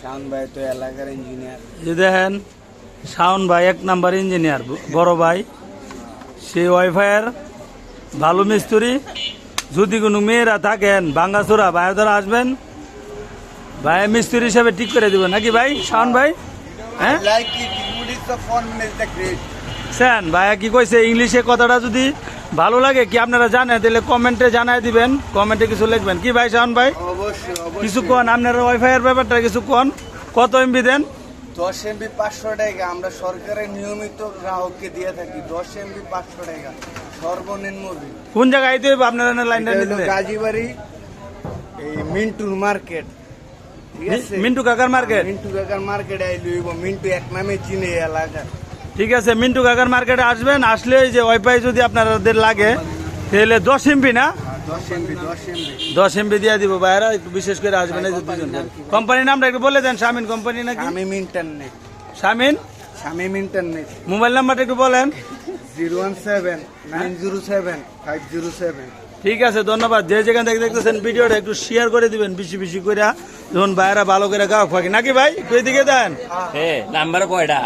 শাওন ভাই তো এলাকার ইঞ্জিনিয়ার যে দেখেন শাওন ভাই এক নাম্বার ইঞ্জিনিয়ার বড় ভাই। সে ওয়াইফাইয়ের ভালো মিস্ত্রি। যদি কোনো মেয়েরা থাকেন ভাঙ্গাচোরা ভাইয়ের দ্বারা আসবেন ভাই মিস্ত্রি হিসাবে ঠিক করে দিবেন। নাকি ভাই শাওন ভাই? হ্যাঁ? ভাইয়া কি কইছে? ইংলিশে কথাটা যদি ভালো লাগে কি আপনারা জানেন? তাহলে কমেন্টে জানাই দিবেন। কমেন্টে কিছু লিখবেন। কি ভাই শাওন ভাই? কিছু কোন? আপনারা এর ব্যাপারটা কিছু কোন? কত এমবি দেন? দশ এমবি পাঁচশো টাকা। আমরা সরকারের নিয়মিত গ্রাহককে দিয়ে থাকি। দশ এমবি পাঁচশো টাকা। সর্বনিম্ন কোন জায়গায় আইতে আপনারা লাইনটা নিতে গাজীবাড়ি এই মিন্টুর মার্কেট। মিন্টু কাকার মার্কেট? মিন্টু কাকার মার্কেট আইলু মিন্টু এক নামে চিনে এই এলাকা ঠিক আছে মিন্টু কাকার মার্কেটে আসবেন আসলে এই যে ওয়াইফাই যদি আপনাদের লাগে তাহলে দশ এমবি না? দশ এমবি দিয়ে দিব বাইরে একটু বিশেষ করে আসবেন এই দুজন কোম্পানির নামটা একটু বলে দেন শামিন কোম্পানি নাকি? Shamim internet Shamin? Shamim internet mobile নাম্বারটা একটু বলেন। Zero one seven nine zero seven five zero seven. ঠিক আছে ধন্যবাদ। যে যেখান থেকে দেখতেছেন ভিডিওটা একটু শেয়ার করে দিবেন বেশি বেশি করে। যখন বাইরে ভালো করে গাও ফাঁকি নাকি ভাই? দিকে দেন। নাম্বার কয়টা?